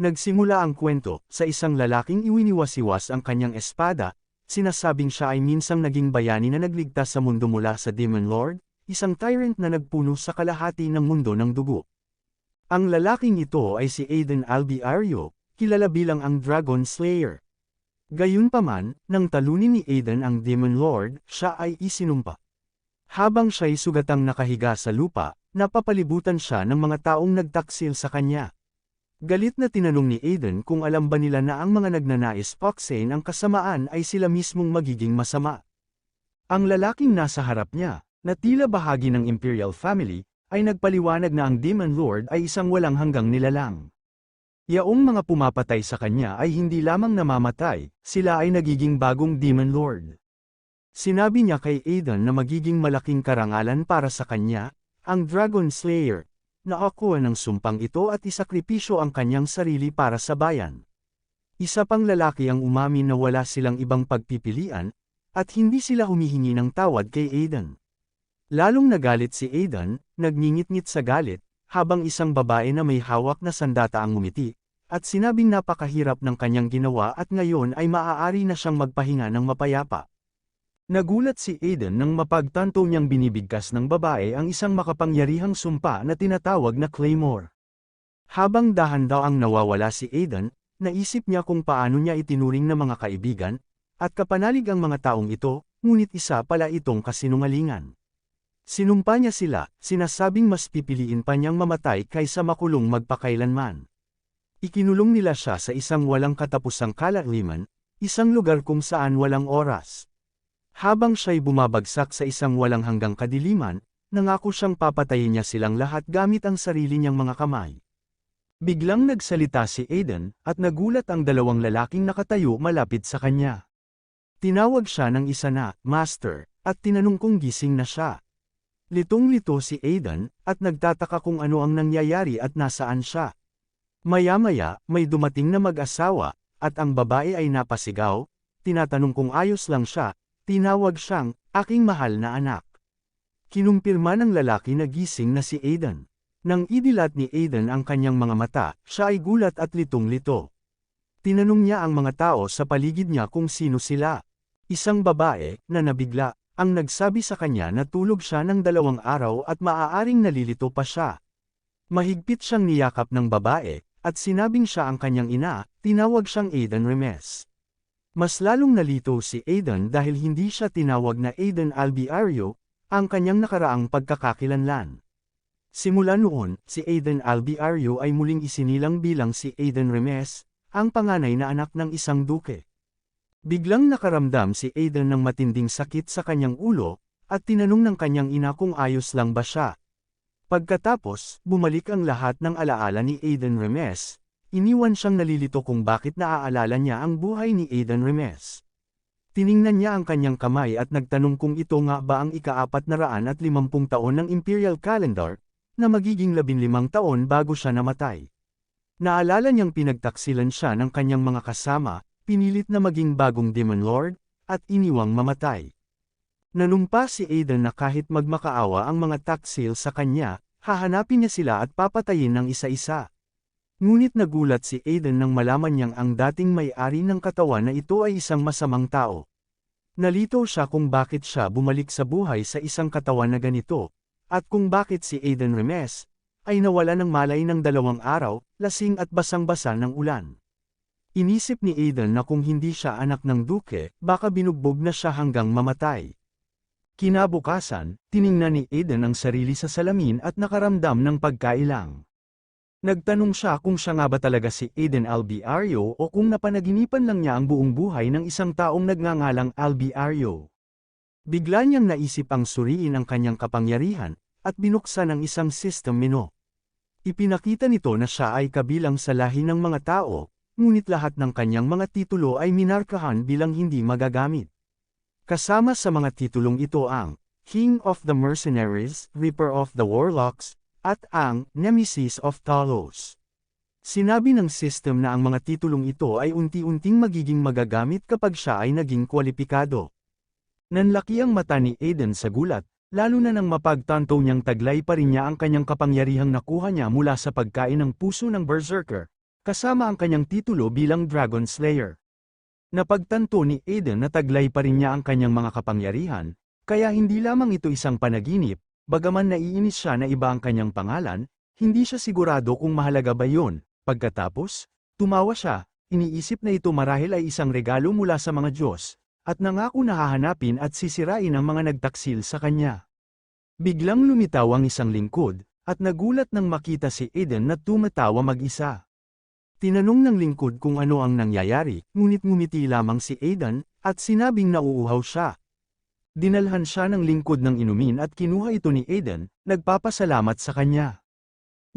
Nagsimula ang kwento, sa isang lalaking iwiniwasiwas ang kanyang espada, sinasabing siya ay minsang naging bayani na nagligtas sa mundo mula sa Demon Lord, isang tyrant na nagpuno sa kalahati ng mundo ng dugo. Ang lalaking ito ay si Aiden Albiario, kilala bilang ang Dragon Slayer. Gayunpaman, nang talunin ni Aiden ang Demon Lord, siya ay isinumpa. Habang siya'y sugatang nakahiga sa lupa, napapalibutan siya ng mga taong nagtaksil sa kanya. Galit na tinanong ni Aiden kung alam ba nila na ang mga nagnanais paksain ang kasamaan ay sila mismong magiging masama. Ang lalaking nasa harap niya, na tila bahagi ng Imperial Family, ay nagpaliwanag na ang Demon Lord ay isang walang hanggang nilalang. Yaong mga pumapatay sa kanya ay hindi lamang namamatay, sila ay nagiging bagong Demon Lord. Sinabi niya kay Aiden na magiging malaking karangalan para sa kanya, ang Dragon Slayer, Nakakuha ng sumpang ito at isakripisyo ang kanyang sarili para sa bayan. Isa pang lalaki ang umamin na wala silang ibang pagpipilian, at hindi sila humihingi ng tawad kay Aidan. Lalong nagalit si Aidan, nagngingit-ngit sa galit, habang isang babae na may hawak na sandata ang ngumiti, at sinabing napakahirap ng kanyang ginawa at ngayon ay maaari na siyang magpahinga ng mapayapa. Nagulat si Aiden nang mapagtanto niyang binibigkas ng babae ang isang makapangyarihang sumpa na tinatawag na Claymore. Habang dahan daw ang nawawala si Aiden, naisip niya kung paano niya itinuring na mga kaibigan, at kapanalig ang mga taong ito, ngunit isa pala itong kasinungalingan. Sinumpa niya sila, sinasabing mas pipiliin pa niyang mamatay kaysa makulong magpakailanman. Ikinulong nila siya sa isang walang katapusang kalaliman, isang lugar kung saan walang oras. Habang siya'y bumabagsak sa isang walang hanggang kadiliman, nangako siyang papatayin niya silang lahat gamit ang sarili niyang mga kamay. Biglang nagsalita si Aiden, at nagulat ang dalawang lalaking nakatayo malapit sa kanya. Tinawag siya ng isa na, Master, at tinanong kung gising na siya. Litong-lito si Aiden, at nagtataka kung ano ang nangyayari at nasaan siya. Maya-maya, may dumating na mag-asawa, at ang babae ay napasigaw, tinatanong kung ayos lang siya, Tinawag siyang, aking mahal na anak. Kinumpirma ng lalaki na gising na si Aidan. Nang idilat ni Aidan ang kanyang mga mata, siya ay gulat at litong-lito. Tinanong niya ang mga tao sa paligid niya kung sino sila. Isang babae, na nabigla, ang nagsabi sa kanya na tulog siya ng dalawang araw at maaaring nalilito pa siya. Mahigpit siyang niyakap ng babae, at sinabing siya ang kanyang ina, tinawag siyang Aidan Remes. Mas lalong nalito si Aidan dahil hindi siya tinawag na Aidan Albiario, ang kanyang nakaraang pagkakakilanlan. Simula noon, si Aidan Albiario ay muling isinilang bilang si Aidan Remes, ang panganay na anak ng isang duke. Biglang nakaramdam si Aidan ng matinding sakit sa kanyang ulo, at tinanong ng kanyang ina kung ayos lang ba siya. Pagkatapos, bumalik ang lahat ng alaala ni Aidan Remes, Iniwan siyang nalilito kung bakit naaalala niya ang buhay ni Aidan Remes. Tiningnan niya ang kanyang kamay at nagtanong kung ito nga ba ang ikaapat na raan at limampung taon ng Imperial Calendar, na magiging labinlimang taon bago siya namatay. Naalala niyang pinagtaksilan siya ng kanyang mga kasama, pinilit na maging bagong Demon Lord, at iniwang mamatay. Nanumpa si Aidan na kahit magmakaawa ang mga taksil sa kanya, hahanapin niya sila at papatayin ng isa-isa. Ngunit nagulat si Aiden nang malaman niyang ang dating may-ari ng katawan na ito ay isang masamang tao. Nalito siya kung bakit siya bumalik sa buhay sa isang katawan na ganito, at kung bakit si Aiden Remes, ay nawala ng malay ng dalawang araw, lasing at basang-basa ng ulan. Inisip ni Aiden na kung hindi siya anak ng duke, baka binugbog na siya hanggang mamatay. Kinabukasan, tiningnan ni Aiden ang sarili sa salamin at nakaramdam ng pagkailang. Nagtanong siya kung siya nga ba talaga si Aiden Albiario o kung napanaginipan lang niya ang buong buhay ng isang taong nagngangalang Albiario. Bigla niyang naisip ang suriin ang kanyang kapangyarihan, at binuksan ang isang system menu. Ipinakita nito na siya ay kabilang sa lahi ng mga tao, ngunit lahat ng kanyang mga titulo ay minarkahan bilang hindi magagamit. Kasama sa mga titulong ito ang King of the Mercenaries, Reaper of the Warlocks, at ang Nemesis of Talos. Sinabi ng system na ang mga titulong ito ay unti-unting magiging magagamit kapag siya ay naging kwalipikado. Nanlaki ang mata ni Aiden sa gulat, lalo na nang mapagtanto niyang taglay pa rin niya ang kanyang kapangyarihang nakuha niya mula sa pagkain ng puso ng Berserker, kasama ang kanyang titulo bilang Dragon Slayer. Napagtanto ni Aiden na taglay pa rin niya ang kanyang mga kapangyarihan, kaya hindi lamang ito isang panaginip, bagaman naiinis siya na iba ang kanyang pangalan, hindi siya sigurado kung mahalaga ba yun. Pagkatapos, tumawa siya, iniisip na ito marahil ay isang regalo mula sa mga Diyos, at nangako na hahanapin at sisirain ang mga nagtaksil sa kanya. Biglang lumitaw ang isang lingkod, at nagulat nang makita si Aiden na tumatawa mag-isa. Tinanong ng lingkod kung ano ang nangyayari, ngunit ngumiti lamang si Aiden, at sinabing nauuhaw siya. Dinalhan siya ng lingkod ng inumin at kinuha ito ni Aiden, nagpapasalamat sa kanya.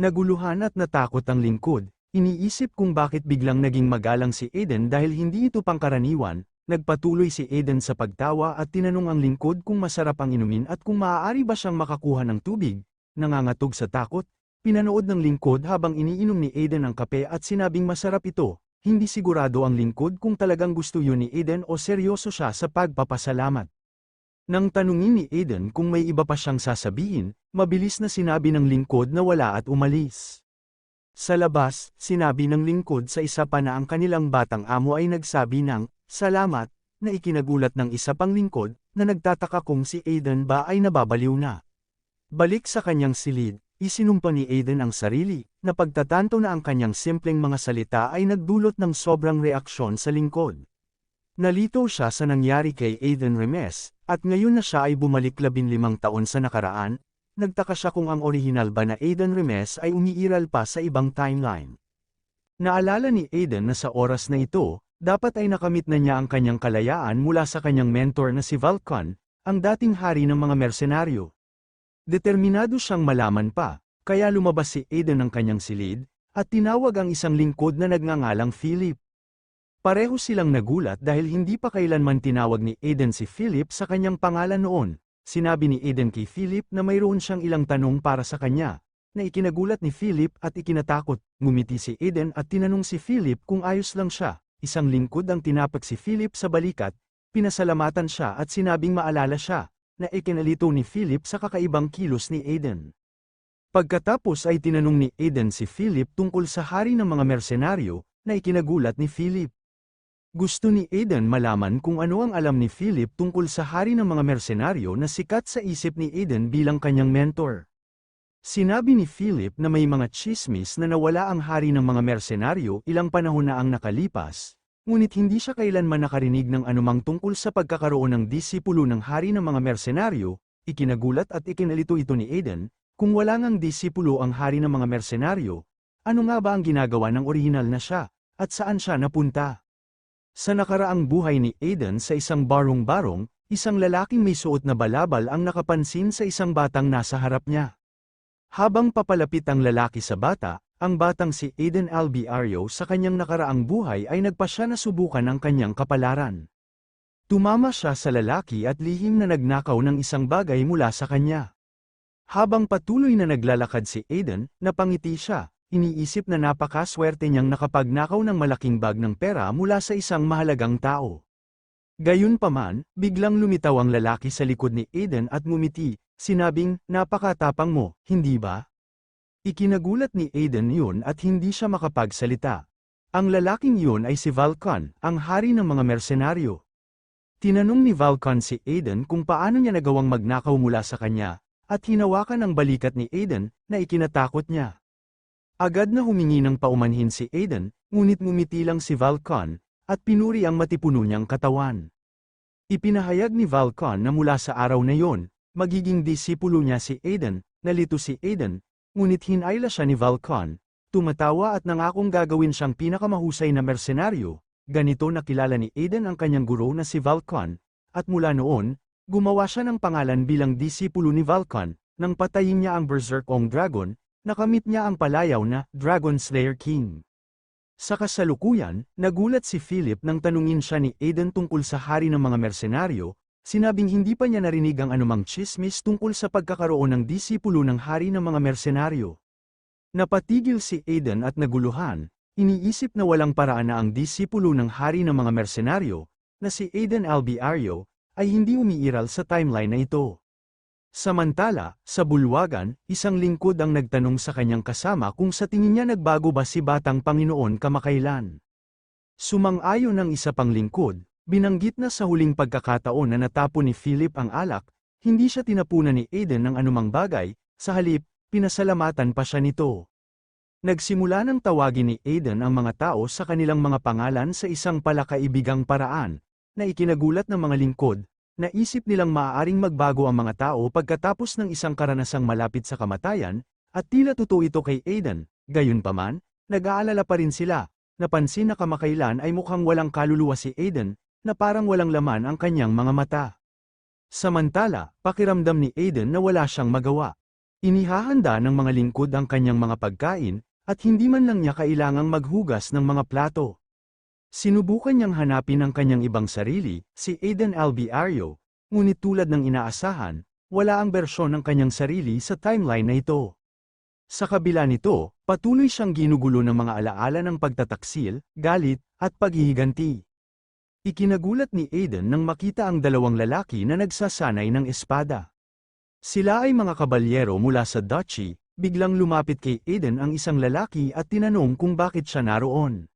Naguluhan at natakot ang lingkod, iniisip kung bakit biglang naging magalang si Aiden dahil hindi ito pangkaraniwan, nagpatuloy si Aiden sa pagtawa at tinanong ang lingkod kung masarap ang inumin at kung maaari ba siyang makakuha ng tubig, nangangatog sa takot, pinanood ng lingkod habang iniinom ni Aiden ang kape at sinabing masarap ito, hindi sigurado ang lingkod kung talagang gusto yun ni Aiden o seryoso siya sa pagpapasalamat. Nang tanungin ni Aiden kung may iba pa siyang sasabihin, mabilis na sinabi ng lingkod na wala at umalis. Sa labas, sinabi ng lingkod sa isa pa na ang kanilang batang amo ay nagsabi ng, salamat, na ikinagulat ng isa pang lingkod, na nagtataka kung si Aiden ba ay nababaliw na. Balik sa kanyang silid, isinumpa ni Aiden ang sarili, na pagtatanto na ang kanyang simpleng mga salita ay nagdulot ng sobrang reaksyon sa lingkod. Nalito siya sa nangyari kay Aiden Remes, at ngayon na siya ay bumalik labinlimang taon sa nakaraan, nagtaka siya kung ang orihinal ba na Aiden Remes ay umiiral pa sa ibang timeline. Naalala ni Aiden na sa oras na ito, dapat ay nakamit na niya ang kanyang kalayaan mula sa kanyang mentor na si Valcon, ang dating hari ng mga mersenaryo. Determinado siyang malaman pa, kaya lumabas si Aiden ng kanyang silid, at tinawag ang isang lingkod na nagngangalang Philip. Pareho silang nagulat dahil hindi pa kailanman tinawag ni Aiden si Philip sa kanyang pangalan noon. Sinabi ni Aiden kay Philip na mayroon siyang ilang tanong para sa kanya, na ikinagulat ni Philip at ikinatakot. Ngumiti si Aiden at tinanong si Philip kung ayos lang siya. Isang lingkod ang tinapak si Philip sa balikat, pinasalamatan siya at sinabing maalala siya, na ikinalito ni Philip sa kakaibang kilos ni Aiden. Pagkatapos ay tinanong ni Aiden si Philip tungkol sa hari ng mga mersenaryo, na ikinagulat ni Philip. Gusto ni Aiden malaman kung ano ang alam ni Philip tungkol sa hari ng mga mersenaryo na sikat sa isip ni Aiden bilang kanyang mentor. Sinabi ni Philip na may mga chismis na nawala ang hari ng mga mersenaryo ilang panahon na ang nakalipas, ngunit hindi siya kailanman nakarinig ng anumang tungkol sa pagkakaroon ng disipulo ng hari ng mga mersenaryo, ikinagulat at ikinalito ito ni Aiden, kung wala ngang disipulo ang hari ng mga mersenaryo, ano nga ba ang ginagawa ng orihinal na siya, at saan siya napunta? Sa nakaraang buhay ni Aiden sa isang barong-barong, isang lalaking may suot na balabal ang nakapansin sa isang batang nasa harap niya. Habang papalapit ang lalaki sa bata, ang batang si Aiden Albiario sa kanyang nakaraang buhay ay nagpasya na subukan ang kanyang kapalaran. Tumama siya sa lalaki at lihim na nagnakaw ng isang bagay mula sa kanya. Habang patuloy na naglalakad si Aiden, napangiti siya, iniisip na napakaswerte niyang nakapagnakaw ng malaking bag ng pera mula sa isang mahalagang tao. Gayunpaman, biglang lumitaw ang lalaki sa likod ni Aiden at ngumiti, sinabing, napakatapang mo, hindi ba? Ikinagulat ni Aiden yun at hindi siya makapagsalita. Ang lalaking yun ay si Valcon, ang hari ng mga mersenaryo. Tinanong ni Valcon si Aiden kung paano niya nagawang magnakaw mula sa kanya, at hinawakan ang balikat ni Aiden, na ikinatakot niya. Agad na humingi ng paumanhin si Aiden, ngunit ngumiti lang si Valcon, at pinuri ang matipuno niyang katawan. Ipinahayag ni Valcon na mula sa araw na yon, magiging disipulo niya si Aiden, nalito si Aiden, ngunit hinayla siya ni Valcon, tumatawa at nangakong gagawin siyang pinakamahusay na mersenaryo, ganito nakilala ni Aiden ang kanyang guro na si Valcon, at mula noon, gumawa siya ng pangalan bilang disipulo ni Valcon, nang patayin niya ang Berserk Ong Dragon, nakamit niya ang palayaw na Dragon Slayer King. Sa kasalukuyan, nagulat si Philip nang tanungin siya ni Aiden tungkol sa hari ng mga mersenaryo, sinabing hindi pa niya narinig ang anumang chismis tungkol sa pagkakaroon ng disipulo ng hari ng mga mersenaryo. Napatigil si Aiden at naguluhan, iniisip na walang paraan na ang disipulo ng hari ng mga mersenaryo, na si Aiden Albiario, ay hindi umiiral sa timeline na ito. Samantala, sa bulwagan, isang lingkod ang nagtanong sa kanyang kasama kung sa tingin niya nagbago ba si Batang Panginoon kamakailan. Sumang-ayon ng isa pang lingkod, binanggit na sa huling pagkakataon na natapon ni Philip ang alak, hindi siya tinapunan ni Aiden ng anumang bagay, sa halip, pinasalamatan pa siya nito. Nagsimula ng tawagin ni Aiden ang mga tao sa kanilang mga pangalan sa isang palakaibigang paraan, na ikinagulat ng mga lingkod, Naisip nilang maaaring magbago ang mga tao pagkatapos ng isang karanasang malapit sa kamatayan, at tila totoo ito kay Aiden, gayunpaman, nag-aalala pa rin sila, napansin na kamakailan ay mukhang walang kaluluwa si Aiden, na parang walang laman ang kanyang mga mata. Samantala, pakiramdam ni Aiden na wala siyang magawa. Inihahanda ng mga lingkod ang kanyang mga pagkain, at hindi man lang niya kailangang maghugas ng mga plato. Sinubukan niyang hanapin ang kanyang ibang sarili, si Aiden Albiario, ngunit tulad ng inaasahan, wala ang bersyon ng kanyang sarili sa timeline na ito. Sa kabila nito, patuloy siyang ginugulo ng mga alaala ng pagtataksil, galit, at paghihiganti. Ikinagulat ni Aiden nang makita ang dalawang lalaki na nagsasanay ng espada. Sila ay mga kabalyero mula sa Duchy, biglang lumapit kay Aiden ang isang lalaki at tinanong kung bakit siya naroon.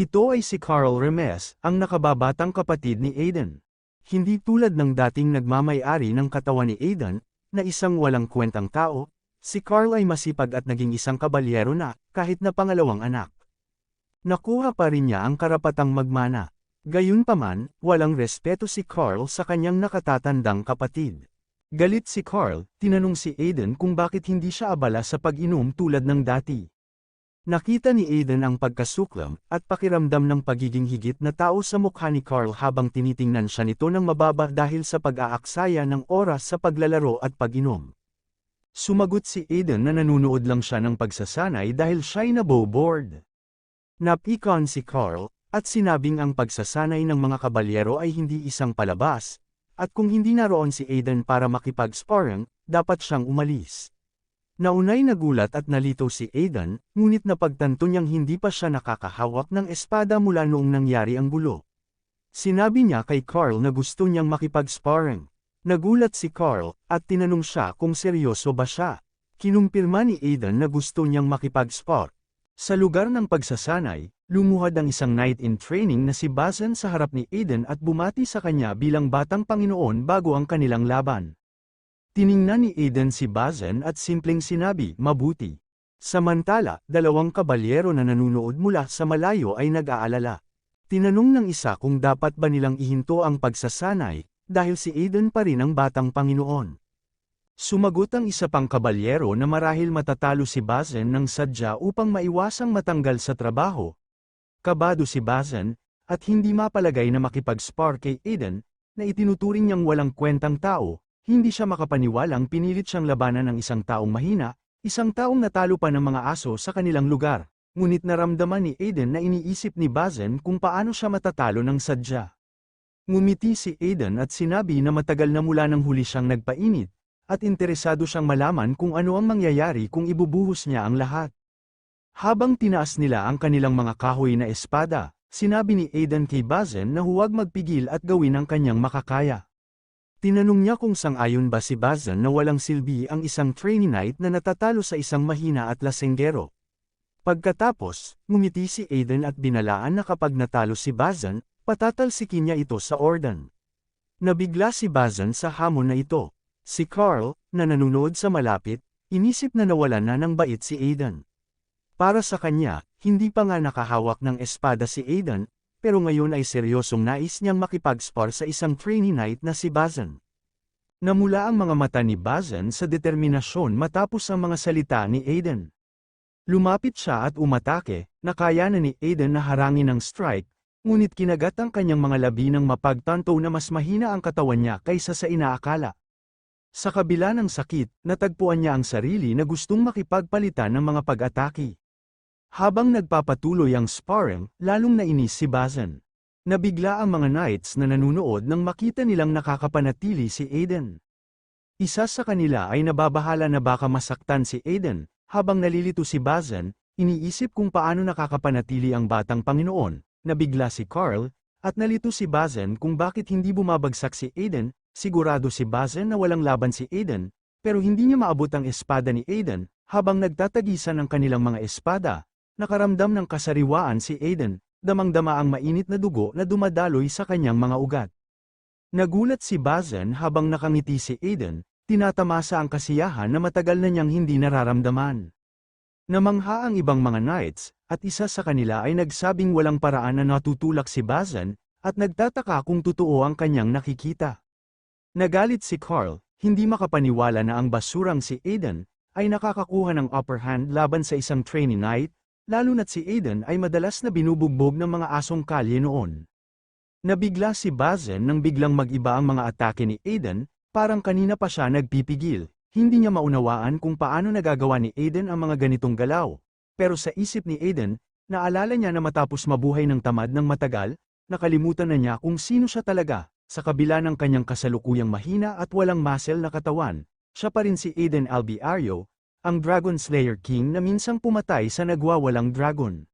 Ito ay si Carl Remes, ang nakababatang kapatid ni Aiden. Hindi tulad ng dating nagmamayari ng katawan ni Aiden, na isang walang kwentang tao, si Carl ay masipag at naging isang kabalyero na, kahit na pangalawang anak. Nakuha pa rin niya ang karapatang magmana. Gayunpaman, walang respeto si Carl sa kanyang nakatatandang kapatid. Galit si Carl, tinanong si Aiden kung bakit hindi siya abala sa pag-inom tulad ng dati. Nakita ni Aiden ang pagkasuklam at pakiramdam ng pagiging higit na tao sa mukha ni Carl habang tinitingnan siya nito ng mababa dahil sa pag-aaksaya ng oras sa paglalaro at pag-inom. Sumagot si Aiden na nanunood lang siya ng pagsasanay dahil siya'y naboboard. Napikon si Carl, at sinabing ang pagsasanay ng mga kabalyero ay hindi isang palabas, at kung hindi naroon si Aiden para makipag-sparring, dapat siyang umalis. Naunay nagulat at nalito si Aidan, ngunit napagtanto niyang hindi pa siya nakakahawak ng espada mula noong nangyari ang gulo. Sinabi niya kay Carl na gusto niyang makipag-sparring. Nagulat si Carl, at tinanong siya kung seryoso ba siya. Kinumpirma ni Aidan na gusto niyang makipag-spar. Sa lugar ng pagsasanay, lumuhad ang isang knight in training na si Bazen sa harap ni Aidan at bumati sa kanya bilang batang Panginoon bago ang kanilang laban. Tiningnan ni Aiden si Bazen at simpleng sinabi, mabuti. Samantala, dalawang kabalyero na nanunood mula sa malayo ay nag-aalala. Tinanong ng isa kung dapat ba nilang ihinto ang pagsasanay, dahil si Aiden pa rin ang batang Panginoon. Sumagot ang isa pang kabalyero na marahil matatalo si Bazen ng sadya upang maiwasang matanggal sa trabaho. Kabado si Bazen, at hindi mapalagay na makipag-spar kay Aiden, na itinuturing niyang walang kwentang tao, hindi siya makapaniwalang pinilit siyang labanan ng isang taong mahina, isang taong natalo pa ng mga aso sa kanilang lugar. Ngunit naramdaman ni Aiden na iniisip ni Bazen kung paano siya matatalo ng sadya. Ngumiti si Aiden at sinabi na matagal na mula nang huli siyang nagpainit, at interesado siyang malaman kung ano ang mangyayari kung ibubuhos niya ang lahat. Habang tinaas nila ang kanilang mga kahoy na espada, sinabi ni Aiden kay Bazen na huwag magpigil at gawin ang kanyang makakaya. Tinanong niya kung sang-ayon ba si Bazan na walang silbi ang isang trainee knight na natatalo sa isang mahina at lasenggero. Pagkatapos, ngumiti si Aiden at binalaan na kapag natalo si Bazan, patatalsikin niya ito sa Ordan. Nabigla si Bazan sa hamon na ito. Si Carl, na nanunood sa malapit, inisip na nawalan na ng bait si Aiden. Para sa kanya, hindi pa nga nakahawak ng espada si Aiden, pero ngayon ay seryosong nais niyang makipag-spar sa isang trainee knight na si Bazan. Namula ang mga mata ni Bazan sa determinasyon matapos ang mga salita ni Aiden. Lumapit siya at umatake, nakaya na ni Aiden na harangin ang strike, ngunit kinagat ang kanyang mga labi ng mapagtanto na mas mahina ang katawan niya kaysa sa inaakala. Sa kabila ng sakit, natagpuan niya ang sarili na gustong makipagpalitan ng mga pag-atake. Habang nagpapatuloy ang sparring, lalong nainis si Bazan. Nabigla ang mga knights na nanunood nang makita nilang nakakapanatili si Aiden. Isa sa kanila ay nababahala na baka masaktan si Aiden, habang nalilito si Bazan, iniisip kung paano nakakapanatili ang batang Panginoon, nabigla si Carl, at nalito si Bazan kung bakit hindi bumabagsak si Aiden, sigurado si Bazen na walang laban si Aiden, pero hindi niya maabot ang espada ni Aiden, habang nagtatagisan ng kanilang mga espada, nakaramdam ng kasariwaan si Aiden, damang-dama ang mainit na dugo na dumadaloy sa kanyang mga ugat. Nagulat si Bazen habang nakangiti si Aiden, tinatamasa ang kasiyahan na matagal na niyang hindi nararamdaman. Namangha ang ibang mga knights, at isa sa kanila ay nagsabing walang paraan na natutulak si Bazen, at nagtataka kung totoo ang kanyang nakikita. Nagalit si Carl, hindi makapaniwala na ang basurang si Aiden, ay nakakakuha ng upper hand laban sa isang trainee knight, lalo na't si Aiden ay madalas na binubugbog ng mga asong kalye noon. Nabigla si Bazen nang biglang mag-iba ang mga atake ni Aiden, parang kanina pa siya nagpipigil, hindi niya maunawaan kung paano nagagawa ni Aiden ang mga ganitong galaw. Pero sa isip ni Aiden, naalala niya na matapos mabuhay ng tamad ng matagal, nakalimutan na niya kung sino siya talaga, sa kabila ng kanyang kasalukuyang mahina at walang muscle na katawan, siya pa rin si Aiden Albiario, ang Dragon Slayer King na minsang pumatay sa nagwawalang dragon.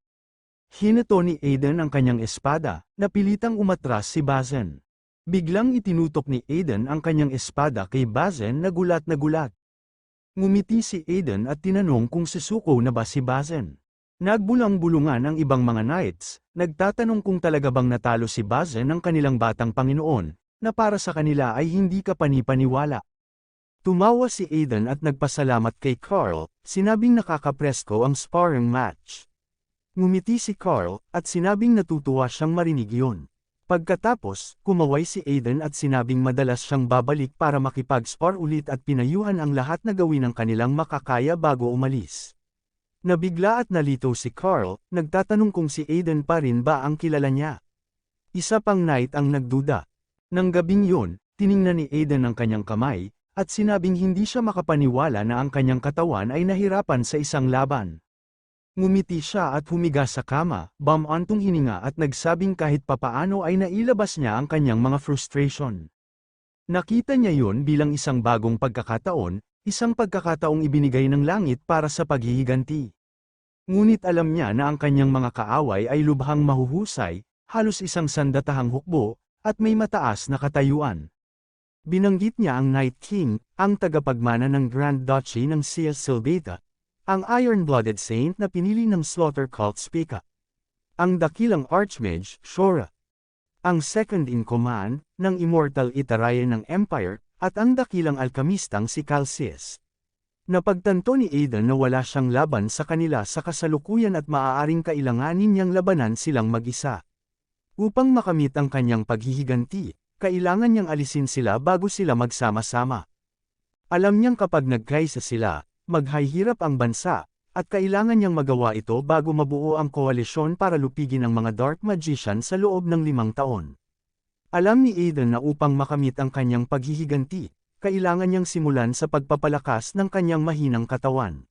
Hinato ni Aiden ang kanyang espada, napilitang umatras si Bazen. Biglang itinutok ni Aiden ang kanyang espada kay Bazen na gulat na gulat. Ngumiti si Aiden at tinanong kung susuko na ba si Bazen. Nagbulang-bulungan ang ibang mga knights, nagtatanong kung talaga bang natalo si Bazen ng kanilang batang Panginoon, na para sa kanila ay hindi ka panipaniwala. Tumawa si Aiden at nagpasalamat kay Carl, sinabing nakakapresko ang sparring match. Ngumiti si Carl, at sinabing natutuwa siyang marinig yun. Pagkatapos, kumaway si Aiden at sinabing madalas siyang babalik para makipag-spar ulit at pinayuhan ang lahat na gawin ang kanilang makakaya bago umalis. Nabigla at nalito si Carl, nagtatanong kung si Aiden pa rin ba ang kilala niya. Isa pang night ang nagduda. Nang gabing yun, tiningnan ni Aiden ang kanyang kamay, at sinabing hindi siya makapaniwala na ang kanyang katawan ay nahirapan sa isang laban. Ngumiti siya at humiga sa kama, bamantong hininga at nagsabing kahit papaano ay nailabas niya ang kanyang mga frustration. Nakita niya yon bilang isang bagong pagkakataon, isang pagkakataong ibinigay ng langit para sa paghihiganti. Ngunit alam niya na ang kanyang mga kaaway ay lubhang mahuhusay, halos isang sandatahang hukbo, at may mataas na katayuan. Binanggit niya ang Night King, ang tagapagmana ng Grand Duchy ng Sia Silveta, ang iron-blooded saint na pinili ng slaughter cult Spica. Ang dakilang archmage, Shora. Ang second-in-command, ng immortal Itarayan ng Empire, at ang dakilang alkamistang si Calcis. Napagtanto ni Aiden na wala siyang laban sa kanila sa kasalukuyan at maaaring kailanganin niyang labanan silang mag-isa. Upang makamit ang kanyang paghihiganti, kailangan niyang alisin sila bago sila magsama-sama. Alam niyang kapag nagkaisa sila, maghahirap ang bansa, at kailangan niyang magawa ito bago mabuo ang koalisyon para lupigin ang mga Dark Magician sa loob ng limang taon. Alam ni Aiden na upang makamit ang kanyang paghihiganti, kailangan niyang simulan sa pagpapalakas ng kanyang mahinang katawan.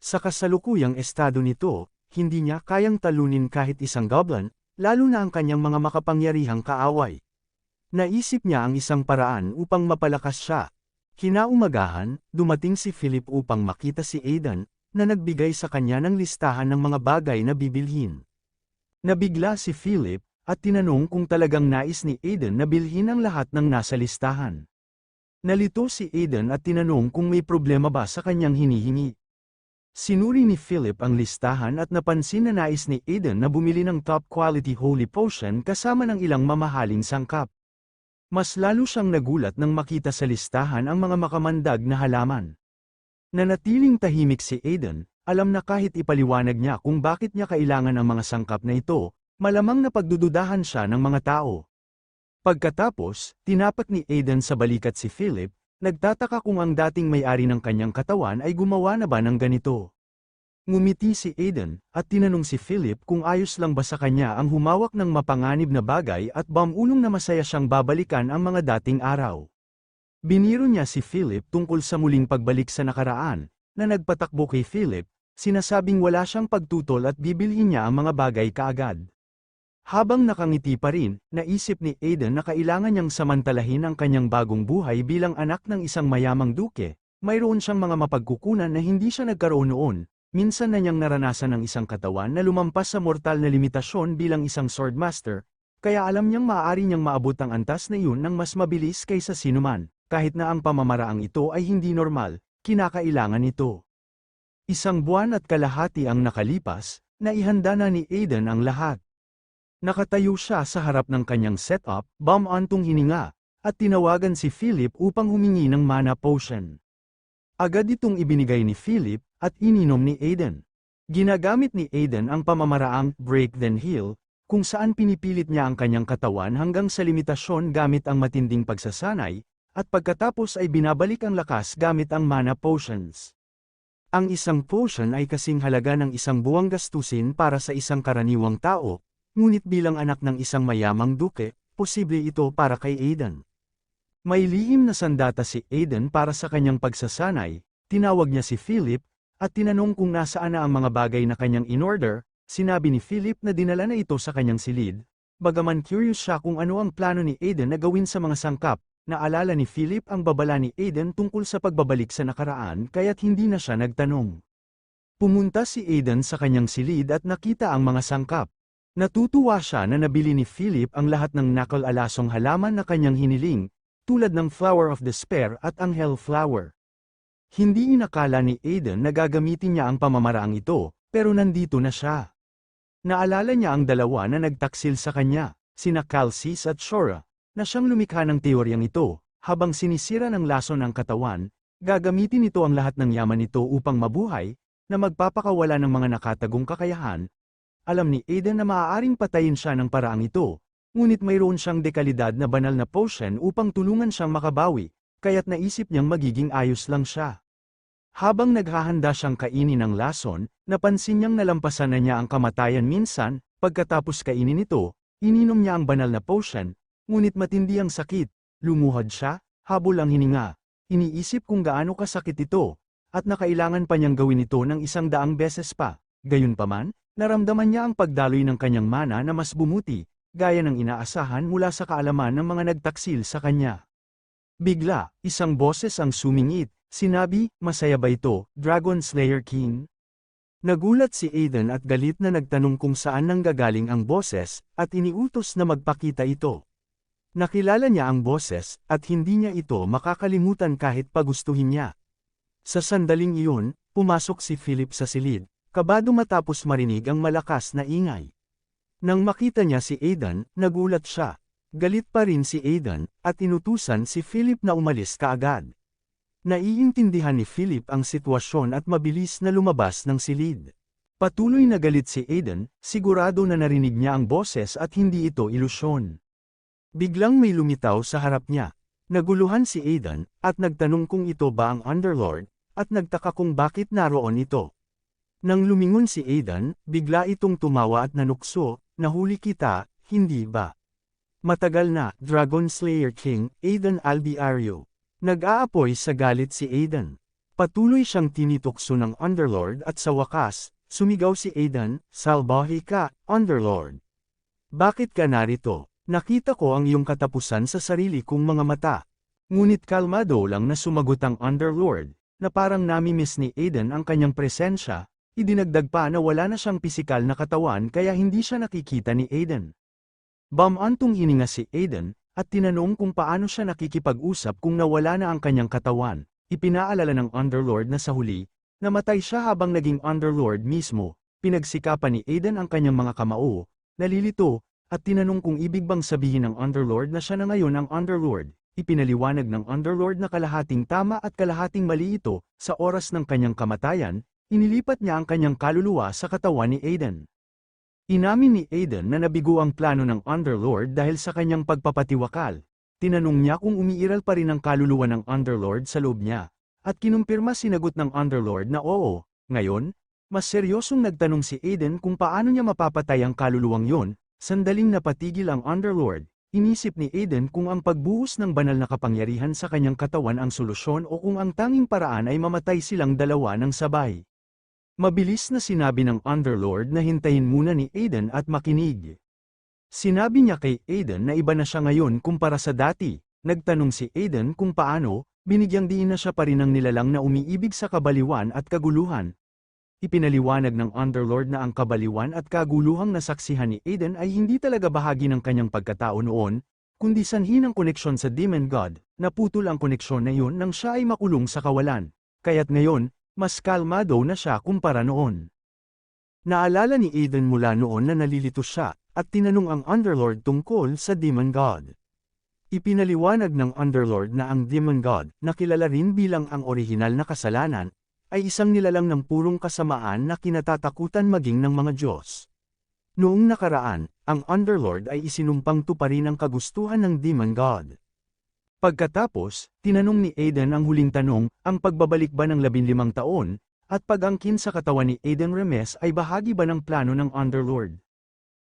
Sa kasalukuyang estado nito, hindi niya kayang talunin kahit isang goblin, lalo na ang kanyang mga makapangyarihang kaaway. Naisip niya ang isang paraan upang mapalakas siya, Kinaumagahan, dumating si Philip upang makita si Aidan, na nagbigay sa kanya ng listahan ng mga bagay na bibilhin. Nabigla si Philip, at tinanong kung talagang nais ni Aidan na bilhin ang lahat ng nasa listahan. Nalito si Aidan at tinanong kung may problema ba sa kanyang hinihingi. Sinuri ni Philip ang listahan at napansin na nais ni Aidan na bumili ng top quality holy potion kasama ng ilang mamahaling sangkap. Mas lalo siyang nagulat nang makita sa listahan ang mga makamandag na halaman. Nanatiling tahimik si Aiden, alam na kahit ipaliwanag niya kung bakit niya kailangan ang mga sangkap na ito, malamang na pagdududahan siya ng mga tao. Pagkatapos, tinapat ni Aiden sa balikat si Philip, nagtataka kung ang dating may-ari ng kanyang katawan ay gumawa na ba ng ganito. Ngumiti si Aiden, at tinanong si Philip kung ayos lang ba sa kanya ang humawak ng mapanganib na bagay at bamulong na masaya siyang babalikan ang mga dating araw. Biniro niya si Philip tungkol sa muling pagbalik sa nakaraan, na nagpatakbo kay Philip, sinasabing wala siyang pagtutol at bibilhin niya ang mga bagay kaagad. Habang nakangiti pa rin, naisip ni Aiden na kailangan niyang samantalahin ang kanyang bagong buhay bilang anak ng isang mayamang duke, mayroon siyang mga mapagkukunan na hindi siya nagkaroon noon, Minsan na niyang naranasan ang isang katawan na lumampas sa mortal na limitasyon bilang isang swordmaster, kaya alam niyang maaari niyang maabot ang antas na iyon ng mas mabilis kaysa sinuman, kahit na ang pamamaraang ito ay hindi normal, kinakailangan ito. Isang buwan at kalahati ang nakalipas, na ihanda na ni Aiden ang lahat. Nakatayo siya sa harap ng kanyang setup, bumantong hininga, at tinawagan si Philip upang humingi ng mana potion. Agad itong ibinigay ni Philip, at ininom ni Aiden. Ginagamit ni Aiden ang pamamaraang break then heal, kung saan pinipilit niya ang kanyang katawan hanggang sa limitasyon gamit ang matinding pagsasanay, at pagkatapos ay binabalik ang lakas gamit ang mana potions. Ang isang potion ay kasing halaga ng isang buwang gastusin para sa isang karaniwang tao, ngunit bilang anak ng isang mayamang duke, posible ito para kay Aiden. May lihim na sandata si Aiden para sa kanyang pagsasanay, tinawag niya si Philip, at tinanong kung nasaan na ang mga bagay na kanyang in-order, sinabi ni Philip na dinala na ito sa kanyang silid, bagaman curious siya kung ano ang plano ni Aiden na gawin sa mga sangkap, naalala ni Philip ang babala ni Aiden tungkol sa pagbabalik sa nakaraan kaya't hindi na siya nagtanong. Pumunta si Aiden sa kanyang silid at nakita ang mga sangkap. Natutuwa siya na nabili ni Philip ang lahat ng nakal-alasong halaman na kanyang hiniling, tulad ng Flower of Despair at Anghel Flower. Hindi inakala ni Aiden na gagamitin niya ang pamamaraang ito, pero nandito na siya. Naalala niya ang dalawa na nagtaksil sa kanya, sina Calcis at Shora, na siyang lumikha ng teoryang ito, habang sinisira ng lason ang katawan, gagamitin ito ang lahat ng yaman nito upang mabuhay, na magpapakawala ng mga nakatagong kakayahan. Alam ni Aiden na maaaring patayin siya ng paraang ito, ngunit mayroon siyang dekalidad na banal na potion upang tulungan siyang makabawi, kaya't naisip niyang magiging ayos lang siya. Habang naghahanda siyang kainin ng lason, napansin niyang nalampasan na niya ang kamatayan minsan, pagkatapos kainin ito, ininom niya ang banal na potion, ngunit matindi ang sakit, lumuhad siya, habol ang hininga, iniisip kung gaano kasakit ito, at nakailangan pa niyang gawin ito ng isang daang beses pa, gayunpaman, naramdaman niya ang pagdaloy ng kanyang mana na mas bumuti, gaya ng inaasahan mula sa kaalaman ng mga nagtaksil sa kanya. Bigla, isang boses ang sumingit, sinabi, masaya ba ito, Dragon Slayer King? Nagulat si Aiden at galit na nagtanong kung saan nanggagaling ang boses, at iniutos na magpakita ito. Nakilala niya ang boses, at hindi niya ito makakalimutan kahit pagustuhin niya. Sa sandaling iyon, pumasok si Philip sa silid, kabado matapos marinig ang malakas na ingay. Nang makita niya si Aidan, nagulat siya. Galit pa rin si Aidan, at inutusan si Philip na umalis kaagad. Naiintindihan ni Philip ang sitwasyon at mabilis na lumabas ng silid. Patuloy na galit si Aidan, sigurado na narinig niya ang boses at hindi ito ilusyon. Biglang may lumitaw sa harap niya. Naguluhan si Aidan, at nagtanong kung ito ba ang Underlord, at nagtaka kung bakit naroon ito. Nang lumingon si Aidan, bigla itong tumawa at nanukso, nahuli kita, hindi ba? Matagal na, Dragon Slayer King, Aidan Albiario. Nag-aapoy sa galit si Aidan. Patuloy siyang tinitukso ng Underlord at sa wakas, sumigaw si Aidan, Salbahe ka, Underlord. Bakit ka narito? Nakita ko ang iyong katapusan sa sarili kong mga mata. Ngunit kalmado lang na sumagot ang Underlord, na parang namimiss ni Aidan ang kanyang presensya, idinagdag pa na wala na siyang pisikal na katawan kaya hindi siya nakikita ni Aidan. Bamantong hininga si Aiden, at tinanong kung paano siya nakikipag-usap kung nawala na ang kanyang katawan. Ipinaalala ng Underlord na sa huli, namatay siya habang naging Underlord mismo. Pinagsikapan ni Aiden ang kanyang mga kamao, nalilito, at tinanong kung ibig bang sabihin ng Underlord na siya na ngayon ang Underlord. Ipinaliwanag ng Underlord na kalahating tama at kalahating mali ito, sa oras ng kanyang kamatayan, inilipat niya ang kanyang kaluluwa sa katawan ni Aiden. Inamin ni Aiden na nabigo ang plano ng Underlord dahil sa kanyang pagpapatiwakal. Tinanong niya kung umiiral pa rin ang kaluluwa ng Underlord sa loob niya. At kinumpirma sinagot ng Underlord na oo. Ngayon, mas seryosong nagtanong si Aiden kung paano niya mapapatay ang kaluluwang yon. Sandaling napatigil ang Underlord. Inisip ni Aiden kung ang pagbuhos ng banal na kapangyarihan sa kanyang katawan ang solusyon o kung ang tanging paraan ay mamatay silang dalawa ng sabay. Mabilis na sinabi ng Underlord na hintayin muna ni Aiden at makinig. Sinabi niya kay Aiden na iba na siya ngayon kumpara sa dati. Nagtanong si Aiden kung paano, binigyang diin na siya pa rin ng nilalang na umiibig sa kabaliwan at kaguluhan. ipinaliwanag ng Underlord na ang kabaliwan at kaguluhang nasaksihan ni Aiden ay hindi talaga bahagi ng kanyang pagkatao noon, kundi sanhi ng koneksyon sa Demon God, naputol ang koneksyon na yun nang siya ay makulong sa kawalan. Kaya't ngayon, mas kalmado na siya kumpara noon. Naalala ni Aiden mula noon na nalilito siya, at tinanong ang Underlord tungkol sa Demon God. Ipinaliwanag ng Underlord na ang Demon God, na kilala rin bilang ang orihinal na kasalanan, ay isang nilalang ng purong kasamaan na kinatatakutan maging ng mga Diyos. Noong nakaraan, ang Underlord ay isinumpang tuparin ang kagustuhan ng Demon God. Pagkatapos, tinanong ni Aiden ang huling tanong, ang pagbabalik ba ng labinlimang taon, at pag-angkin sa katawan ni Aiden Remes ay bahagi ba ng plano ng Underlord.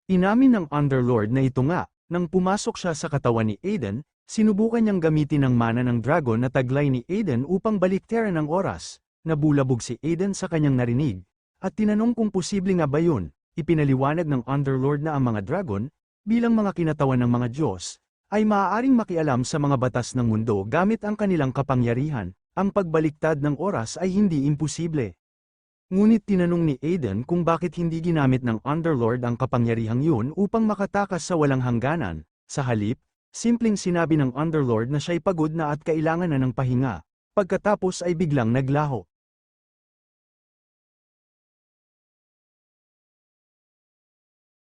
Inamin ng Underlord na ito nga, nang pumasok siya sa katawan ni Aiden, sinubukan niyang gamitin ang mana ng dragon na taglay ni Aiden upang baliktaran ang oras, nabulabog si Aiden sa kanyang narinig, at tinanong kung posible nga ba yun, ipinaliwanag ng Underlord na ang mga dragon, bilang mga kinatawan ng mga Diyos, ay maaaring makialam sa mga batas ng mundo gamit ang kanilang kapangyarihan, ang pagbaliktad ng oras ay hindi imposible. Ngunit tinanong ni Aiden kung bakit hindi ginamit ng Underlord ang kapangyarihang yun upang makatakas sa walang hangganan, sa halip, simpleng sinabi ng Underlord na siya'y pagod na at kailangan na ng pahinga, pagkatapos ay biglang naglaho.